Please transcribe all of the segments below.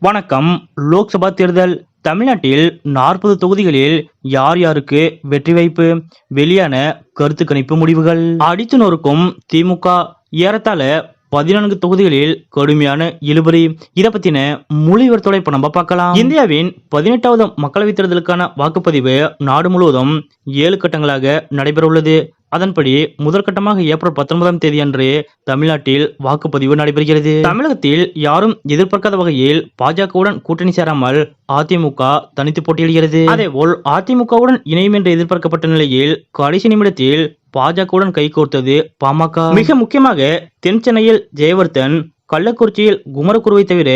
வணக்கம். லோக்சபா தேர்தல் தமிழ்நாட்டில் நாற்பது தொகுதிகளில் யார் யாருக்கு வெற்றி வாய்ப்பு? வெளியான கருத்து கணிப்பு முடிவுகள். அடித்து நொறுக்கும் திமுக ஏறத்தாழ பதினான்கு தொகுதிகளில் கடுமையான இழுபறி. இதை பத்தின முழு இப்ப நம்ம பார்க்கலாம். இந்தியாவின் பதினெட்டாவது மக்களவைத் தேர்தலுக்கான வாக்குப்பதிவு நாடு முழுவதும் ஏழு கட்டங்களாக நடைபெற உள்ளது அதன்படி முதற்கட்டமாக ஏப்ரல் பத்தொன்பதாம் தேதி அன்று தமிழ்நாட்டில் வாக்குப்பதிவு நடைபெறுகிறது. தமிழகத்தில் யாரும் எதிர்பார்க்காத வகையில் பாஜகவுடன் கூட்டணி சேராமல் அதிமுக தனித்து போட்டியிடுகிறது. அதேபோல் அதிமுகவுடன் இணையும் என்று எதிர்பார்க்கப்பட்ட நிலையில் கடைசி நிமிடத்தில் பாஜகவுடன் கைகோர்த்தது பாமக. மிக முக்கியமாக தென் சென்னையில் ஜெயவர்தன் கள்ளக்குறிச்சியில் குமரக்குருவை தவிர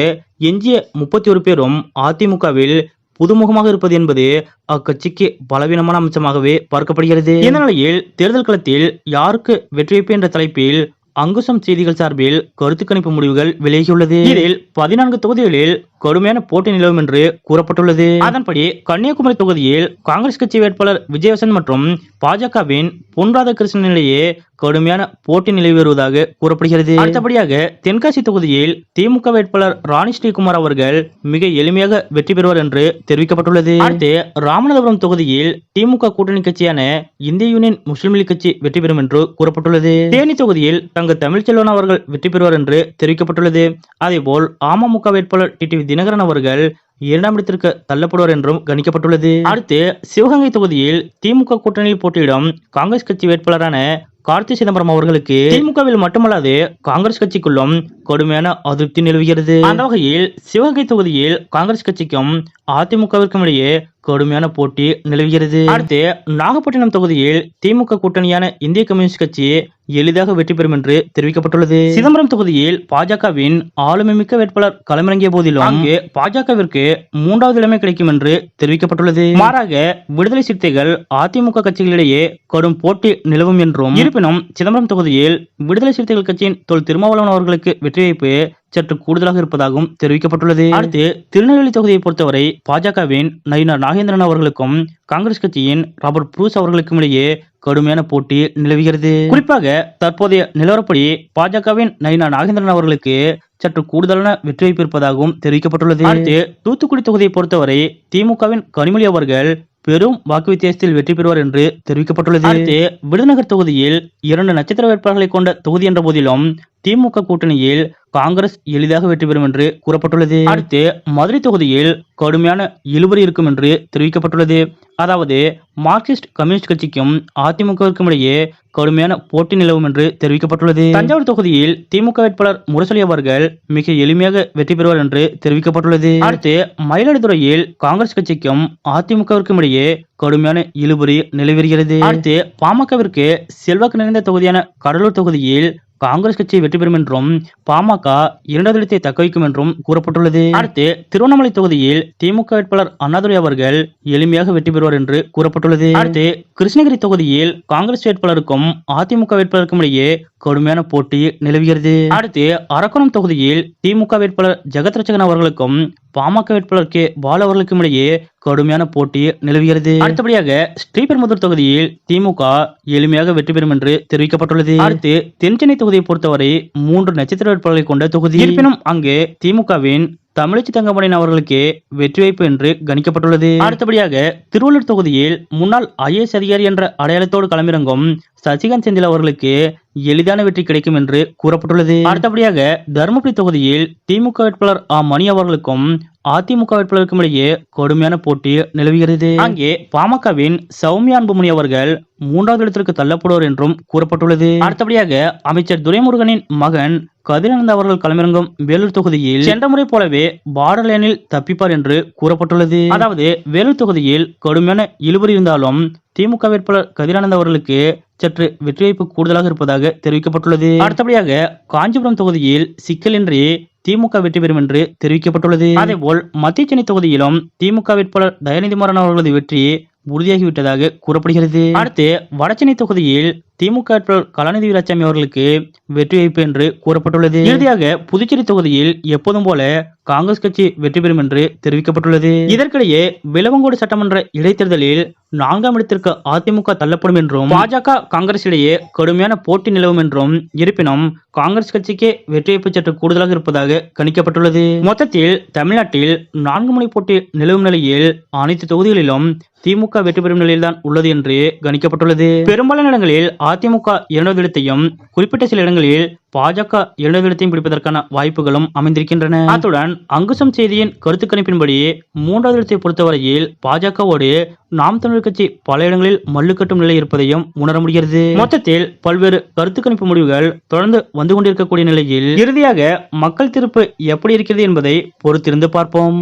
எஞ்சிய முப்பத்தி ஒரு பேரும் அதிமுகவில் புதுமுகமாக இருப்பது என்பது அக்கட்சிக்கு பலவீனமான அம்சமாகவே பார்க்கப்படுகிறது. இந்த நிலையில் தேர்தல் களத்தில் யாருக்கு வெற்றி என்ற தலைப்பில் அங்குசம் செய்திகள் சார்பில் கருத்து கணிப்பு முடிவுகள் வெளியாகியுள்ளது. இதில் பதினான்கு தொகுதிகளில் கடுமையான போட்டி நிலவும் என்று கூறப்பட்டுள்ளது. அதன்படி கன்னியாகுமரி தொகுதியில் காங்கிரஸ் கட்சி வேட்பாளர் விஜயவசன் மற்றும் பாஜகவின் பொன் ராதாகிருஷ்ணன் இடையே கடுமையான போட்டி நிலவி வருவதாக கூறப்படுகிறது. அடுத்தபடியாக தென்காசி தொகுதியில் திமுக வேட்பாளர் ராணி ஸ்ரீகுமார் அவர்கள் மிக எளிமையாக வெற்றி பெறுவார் என்று தெரிவிக்கப்பட்டுள்ளது. அடுத்து ராமநாதபுரம் தொகுதியில் திமுக கூட்டணி கட்சியான இந்திய யூனியன் முஸ்லீம் லீக் கட்சி வெற்றி பெறும் என்று கூறப்பட்டுள்ளது. தேனி தொகுதியில் தங்க தமிழ்ச்செல்வன் அவர்கள் வெற்றி பெறுவார் என்று தெரிவிக்கப்பட்டுள்ளது. அதேபோல் அமமுக வேட்பாளர் டிடிவி தினகரன் அவர்கள் இரண்டாம் இடத்திற்கு தள்ளப்படுவார் என்றும் கணிக்கப்பட்டுள்ளது. அடுத்து சிவகங்கை தொகுதியில் திமுக கூட்டணியில் போட்டியிடும் காங்கிரஸ் கட்சி வேட்பாளரான கார்த்தி சிதம்பரம் அவர்களுக்கு திமுகவில் மட்டுமல்லாது காங்கிரஸ் கட்சிக்குள்ளும் கடுமையான அதிருப்தி நிலவுகிறது. அந்த வகையில் சிவகங்கை தொகுதியில் காங்கிரஸ் கட்சிக்கும் அதிமுகவிற்கும் இடையே கடுமையான போட்டி நிலவுகிறது. அடுத்து நாகப்பட்டினம் தொகுதியில் திமுக கூட்டணியான இந்திய கம்யூனிஸ்ட் கட்சி எளிதாக வெற்றி பெறும் என்று தெரிவிக்கப்பட்டுள்ளது. சிதம்பரம் தொகுதியில் பாஜகவின் ஆளுமைமிக்க வேட்பாளர் களமிறங்கிய போதிலும் அங்கு பாஜகவிற்கு மூன்றாவது இடம் கிடைக்கும் என்று தெரிவிக்கப்பட்டுள்ளது. மாறாக விடுதலை சிறுத்தைகள் அதிமுக கட்சிகளிடையே கடும் போட்டி நிலவும் என்றும் இருப்பினும் சிதம்பரம் தொகுதியில் விடுதலை சிறுத்தைகள் கட்சியின் தொல் திருமாவளவன் அவர்களுக்கு வெற்றி வாய்ப்பு சற்று கூடுதலாக இருப்பதாகவும் தெரிவிக்கப்பட்டுள்ளது. அடுத்து திருநெல்வேலி தொகுதியை பொறுத்தவரை பாஜகவின் நயினார் நாகேந்திரன் அவர்களுக்கும் காங்கிரஸ் கட்சியின் ராபர்ட் புரூஸ் அவர்களுக்கும் இடையே கடுமையான போட்டி நிலவுகிறது. குறிப்பாக தற்போதைய நிலவரப்படி பாஜகவின் நயினா நாகேந்திரன் அவர்களுக்கு சற்று கூடுதலான வெற்றி வாய்ப்பு இருப்பதாகவும் தெரிவிக்கப்பட்டுள்ளது. அடுத்து தூத்துக்குடி தொகுதியை பொறுத்தவரை திமுகவின் கனிமொழி அவர்கள் பெரும் வாக்கு வித்தியாசத்தில் வெற்றி பெறுவார் என்று தெரிவிக்கப்பட்டுள்ளது. அடுத்து விருதுநகர் தொகுதியில் இரண்டு நட்சத்திர வேட்பாளர்களை கொண்ட தொகுதி என்ற போதிலும் திமுக கூட்டணியில் காங்கிரஸ் எளிதாக வெற்றி பெறும் என்று கூறப்பட்டுள்ளது. அடுத்து மதுரை தொகுதியில் கடுமையான இழுபறி இருக்கும் என்று தெரிவிக்கப்பட்டுள்ளது. அதாவது மார்க்சிஸ்ட் கம்யூனிஸ்ட் கட்சிக்கும் அதிமுகவிற்கும் இடையே கடுமையான போட்டி நிலவும் என்று தெரிவிக்கப்பட்டுள்ளது. தஞ்சாவூர் தொகுதியில் திமுக வேட்பாளர் முரசொலி அவர்கள் மிக எளிமையாக வெற்றி பெறுவார் என்று தெரிவிக்கப்பட்டுள்ளது. அடுத்து மயிலாடுதுறையில் காங்கிரஸ் கட்சிக்கும் அதிமுகவிற்கும் இடையே கடுமையான இழுபறி நிலவுகிறது அடுத்து பாமகவிற்கு செல்வாக்கு நிறைந்த தொகுதியான கடலூர் தொகுதியில் காங்கிரஸ் கட்சி வெற்றி பெறும் என்றும் பாமக இரண்டாவது இடத்தை தக்க வைக்கும் என்றும் கூறப்பட்டுள்ளது. அடுத்து திருவண்ணாமலை தொகுதியில் திமுக வேட்பாளர் அண்ணாதுரை அவர்கள் எளிமையாக வெற்றி பெறுவார் என்று கூறப்பட்டுள்ளது. அடுத்து கிருஷ்ணகிரி தொகுதியில் காங்கிரஸ் வேட்பாளருக்கும் அதிமுக வேட்பாளருக்கும் இடையே கடுமையான போட்டி நிலவுகிறது. அடுத்து அரக்கோணம் தொகுதியில் திமுக வேட்பாளர் ஜெகத் ரச்சகன் அவர்களுக்கும் பாமக வேட்பாளர் கே பால் அவர்களுக்கும் இடையே கடுமையான போட்டி நிலவுகிறது. அடுத்தபடியாக ஸ்ரீபெரும்புதூர் தொகுதியில் திமுக எளிமையாக வெற்றி பெறும் என்று தெரிவிக்கப்பட்டுள்ளது. அடுத்து தென்சென்னை தொகுதியை பொறுத்தவரை மூன்று நட்சத்திர வேட்பாளர்களை கொண்ட தொகுதி. இருப்பினும் அங்கு திமுகவின் தமிழச்சி தங்கமணியன் அவர்களுக்கு வெற்றி வாய்ப்பு என்று கணிக்கப்பட்டுள்ளது. அடுத்தபடியாக திருவள்ளூர் தொகுதியில் முன்னாள் ஐஏஎஸ் அதிகாரி என்ற அடையாளத்தோடு களமிறங்கும் சசிகாந்த் செந்தில் அவர்களுக்கு எளிதான வெற்றி கிடைக்கும் என்று கூறப்பட்டுள்ளது. அடுத்தபடியாக தருமபுரி தொகுதியில் திமுக வேட்பாளர் ஆ. மணி அவர்களுக்கும் அதிமுக வேட்பாளருக்கும் இடையே கடுமையான போட்டி நிலவுகிறது. அங்கே பாமகவின் சௌமியா அன்புமணி அவர்கள் மூன்றாவது இடத்திற்கு தள்ளப்படுவார் என்றும் கூறப்பட்டுள்ளது. அடுத்தபடியாக அமைச்சர் துரைமுருகனின் மகன் கதிரானந்த் அவர்கள் களமிறங்கும் வேலூர் தொகுதியில் சென்ற முறை போலவே பார்டர் லைனில் தப்பிப்பார் என்று கூறப்பட்டுள்ளது. அதாவது வேலூர் தொகுதியில் கடுமையான இழுபறி இருந்தாலும் திமுக வேட்பாளர் கதிரானந்த் அவர்களுக்கு சற்று வெற்றி வாய்ப்பு கூடுதலாக இருப்பதாக தெரிவிக்கப்பட்டுள்ளது. அடுத்தபடியாக காஞ்சிபுரம் தொகுதியில் சிக்கலின்றி திமுக வெற்றி பெறும் என்று தெரிவிக்கப்பட்டுள்ளது. அதேபோல் மத்திய சென்னை தொகுதியிலும் திமுக வேட்பாளர் தயாநிதி மாறன் அவர்களது வெற்றி உறுதியாகிவிட்டதாக கூறப்படுகிறது. அடுத்து வடசென்னை தொகுதியில் திமுக வேட்பாளர் கலாநிதி வீராசாமி அவர்களுக்கு வெற்றி வாய்ப்பு என்று கூறப்பட்டுள்ளது. இறுதியாக புதுச்சேரி தொகுதியில் எப்போதும் போல காங்கிரஸ் கட்சி வெற்றி பெறும் என்று தெரிவிக்கப்பட்டுள்ளது. இதற்கிடையே விலவங்கோடு சட்டமன்ற இடைத்தேர்தலில் நான்காம் இடத்திற்கு அதிமுக தள்ளப்படும் என்றும் பாஜக காங்கிரஸ் இடையே கடுமையான போட்டி நிலவும் என்றும் இருப்பினும் காங்கிரஸ் கட்சிக்கே வெற்றி வாய்ப்பு சற்று கூடுதலாக இருப்பதாக கணிக்கப்பட்டுள்ளது. மொத்தத்தில் தமிழ்நாட்டில் நான்கு முனை போட்டி நிலவும் நிலையில் அனைத்து தொகுதிகளிலும் திமுக வெற்றி பெறும் நிலையில்தான் உள்ளது என்று கணிக்கப்பட்டுள்ளது. பெரும்பாலான இடங்களில் அதிமுக இரண்டாவது இடத்தையும் குறிப்பிட்ட சில இடங்களில் பாஜக இரண்டாவது இடத்தையும் பிடிப்பதற்கான வாய்ப்புகளும் அமைந்திருக்கின்றன. அத்துடன் அங்குசம் செய்தியின் கருத்து கணிப்பின்படியே மூன்றாவது இடத்தை பொறுத்தவரையில் பாஜகவோடு நாம் தமிழர் கட்சி பல இடங்களில் மல்லு கட்டும் நிலை இருப்பதையும் உணர முடிகிறது. மொத்தத்தில் பல்வேறு கருத்து கணிப்பு முடிவுகள் தொடர்ந்து வந்து கொண்டிருக்கக்கூடிய நிலையில் இறுதியாக மக்கள் தீர்ப்பு எப்படி இருக்கிறது என்பதை பொறுத்திருந்து பார்ப்போம்.